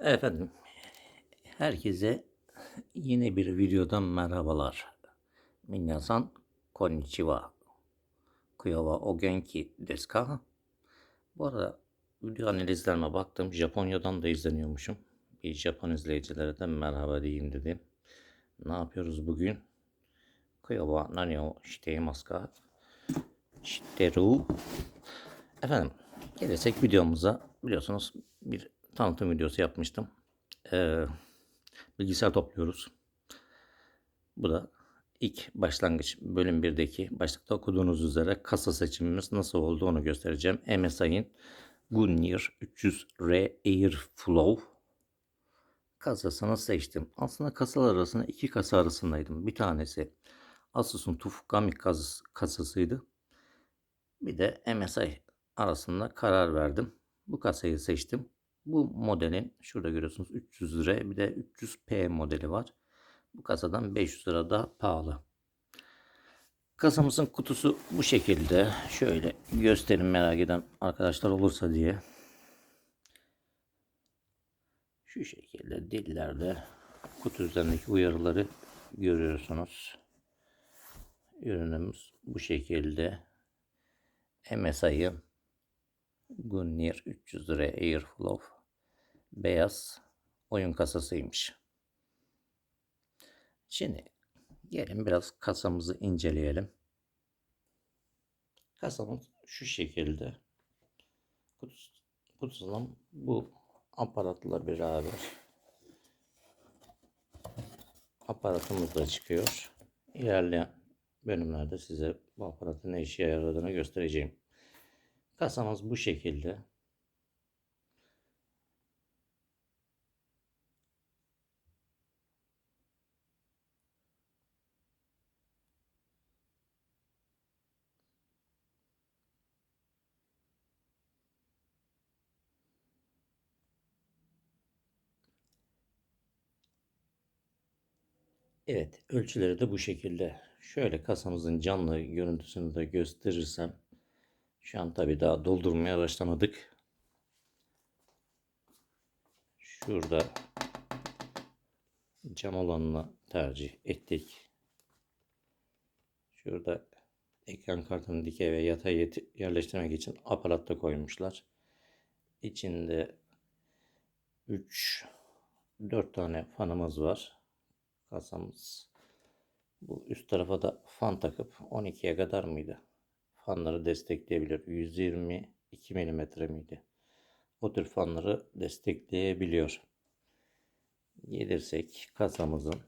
Efendim, herkese yeni bir videodan merhabalar. Minasan konnichiwa. Kuyawa o genki desu ka? Bu arada video analizlerime baktım. Japonya'dan da izleniyormuşum. Bir Japon izleyicilere de merhaba diyeyim dedim. Ne yapıyoruz bugün? Kuyawa nani o shiteimasu ka? Shitteru. Efendim, gelirsek videomuza biliyorsunuz bir tanıtım videosu yapmıştım. Ee, bilgisayar topluyoruz. Bu da ilk başlangıç bölüm 1'deki başlıkta okuduğunuz üzere kasa seçimimiz nasıl oldu onu göstereceğim. MSI'nin Gunir 300R Airflow kasasını seçtim. Aslında kasalar arasında iki kasa arasındaydım. Bir tanesi Asus'un TUF Gaming kas- kasasıydı. Bir de MSI arasında karar verdim. Bu kasayı seçtim. Bu modelin şurada görüyorsunuz 300 lira bir de 300P modeli var. Bu kasadan 500 lira daha pahalı. Kasamızın kutusu bu şekilde. Şöyle göstereyim merak eden arkadaşlar olursa diye. Şu şekilde dillerde kutu üzerindeki uyarıları görüyorsunuz. Ürünümüz bu şekilde. MSI'ın Gunir 300 lira Airflow beyaz oyun kasasıymış. Şimdi gelin biraz kasamızı inceleyelim. Kasamız şu şekilde. Kutusu, kutusundan bu aparatla beraber aparatımız da çıkıyor. İlerleyen bölümlerde size bu aparatın ne işe yaradığını göstereceğim. Kasamız bu şekilde. Evet, ölçüleri de bu şekilde. Şöyle kasamızın canlı görüntüsünü de gösterirsem şu an tabii daha doldurmaya başlamadık. Şurada cam olanını tercih ettik. Şurada ekran kartını dikey ve yatay yerleştirmek için aparat da koymuşlar. İçinde 3 4 tane fanımız var. Kasamız. Bu üst tarafa da fan takıp 12'ye kadar mıydı? Fanları destekleyebilir. 122 mm miydi? O tür fanları destekleyebiliyor. Gelirsek kasamızın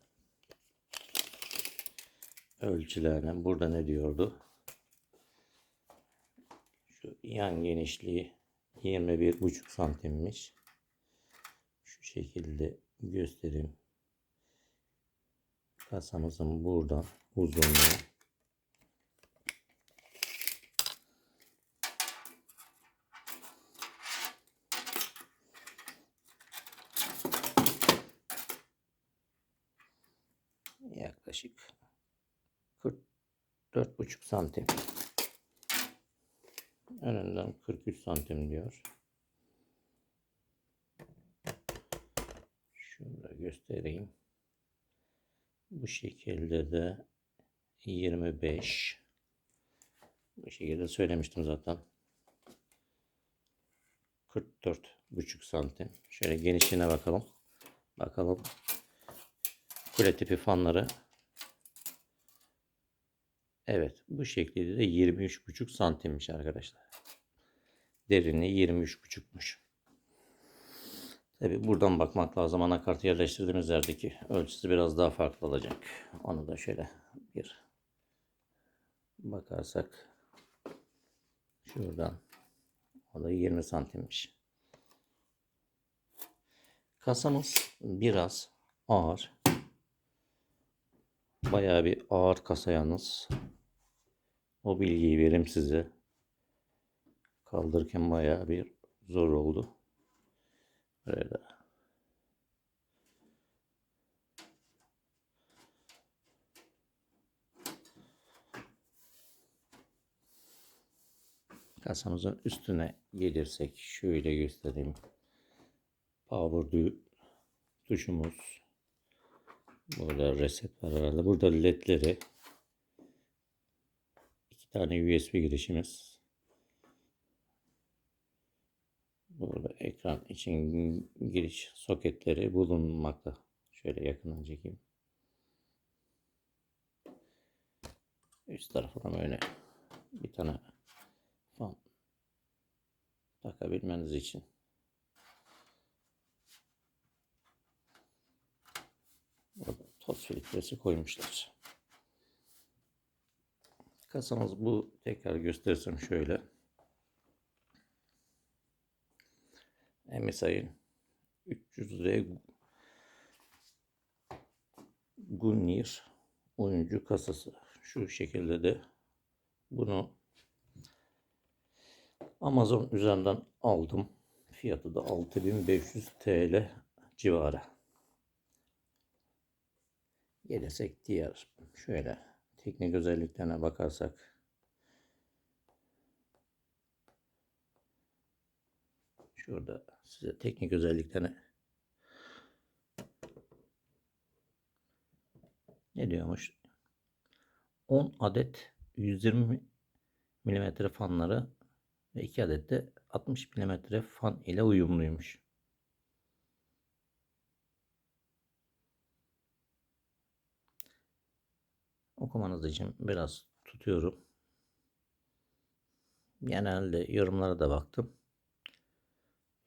ölçülerine burada ne diyordu? Şu yan genişliği 21,5 santimmiş. Şu şekilde göstereyim. Kasamızın buradan uzunluğu yaklaşık 44,5 santim. Önünden 43 santim diyor. Şunu göstereyim. Bu şekilde de 25. Bu şekilde söylemiştim zaten. 44 buçuk santim. Şöyle genişliğine bakalım. Bakalım. Kule tipi fanları. Evet. Bu şekilde de 23,5 santimmiş arkadaşlar. Derinliği 23,5'muş. Tabi buradan bakmak lazım. Anakartı yerleştirdiğimiz yerdeki ölçüsü biraz daha farklı olacak. Onu da şöyle bir bakarsak şuradan o da 20 santimmiş. Kasamız biraz ağır. Bayağı bir ağır kasa yalnız. O bilgiyi vereyim size. Kaldırırken bayağı bir zor oldu. Böyle. Kasamızın üstüne gelirsek şöyle göstereyim. Power tuşumuz. Burada reset var herhalde. Burada ledleri. iki tane USB girişimiz. Burada ekran için giriş soketleri bulunmakta. Şöyle yakından çekeyim. Üst tarafına böyle bir tane fan takabilmeniz için. Toz filtresi koymuşlar. Kasamız bu. Tekrar göstersem şöyle. MSI'ın 300R Gunir oyuncu kasası. Şu şekilde de bunu Amazon üzerinden aldım. Fiyatı da 6500 TL civarı. Gelirsek diğer şöyle teknik özelliklerine bakarsak. Şurada size teknik özelliklerini ne diyormuş? 10 adet 120 mm fanları ve 2 adet de 60 mm fan ile uyumluymuş. Okumanız için biraz tutuyorum. Genelde yorumlara da baktım.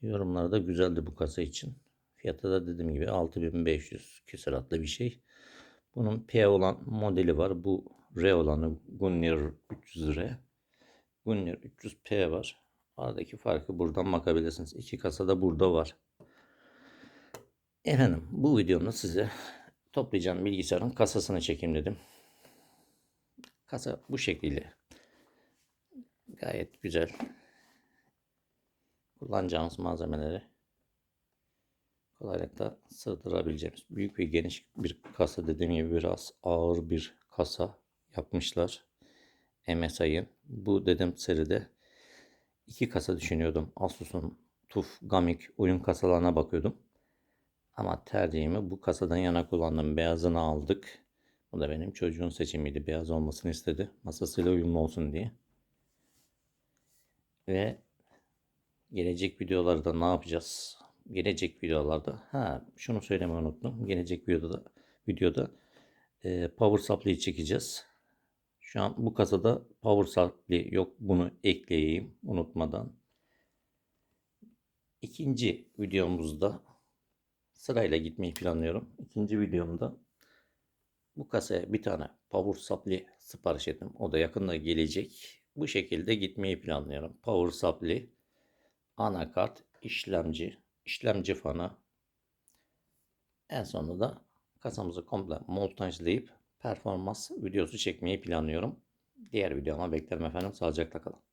Yorumlar da güzeldi bu kasa için. Fiyatı da dediğim gibi 6500 küsuratlı bir şey. Bunun P olan modeli var. Bu R olanı Gunner 300R. Gunner 300P var. Aradaki farkı buradan bakabilirsiniz. İki kasa da burada var. Efendim bu videomda size toplayacağım bilgisayarın kasasını çekeyim dedim. Kasa bu şekilde. Gayet güzel. Kullanacağımız malzemeleri kolaylıkla sığdırabileceğimiz büyük ve geniş bir kasa dediğim gibi biraz ağır bir kasa yapmışlar. MSI'ın. Bu dedim seride iki kasa düşünüyordum. Asus'un TUF, Gamik oyun kasalarına bakıyordum. Ama tercihimi bu kasadan yana kullandım. Beyazını aldık. Bu da benim çocuğun seçimiydi. Beyaz olmasını istedi. Masasıyla uyumlu olsun diye. Ve gelecek videolarda ne yapacağız? Gelecek videolarda ha şunu söylemeyi unuttum. Gelecek videoda videoda e, power supply'yi çekeceğiz. Şu an bu kasada power supply yok. Bunu ekleyeyim unutmadan. İkinci videomuzda sırayla gitmeyi planlıyorum. İkinci videomda bu kasaya bir tane power supply sipariş ettim. O da yakında gelecek. Bu şekilde gitmeyi planlıyorum. Power supply, anakart, işlemci, işlemci fanı. En sonunda da kasamızı komple montajlayıp performans videosu çekmeyi planlıyorum. Diğer videoma beklerim efendim. Sağlıcakla kalın.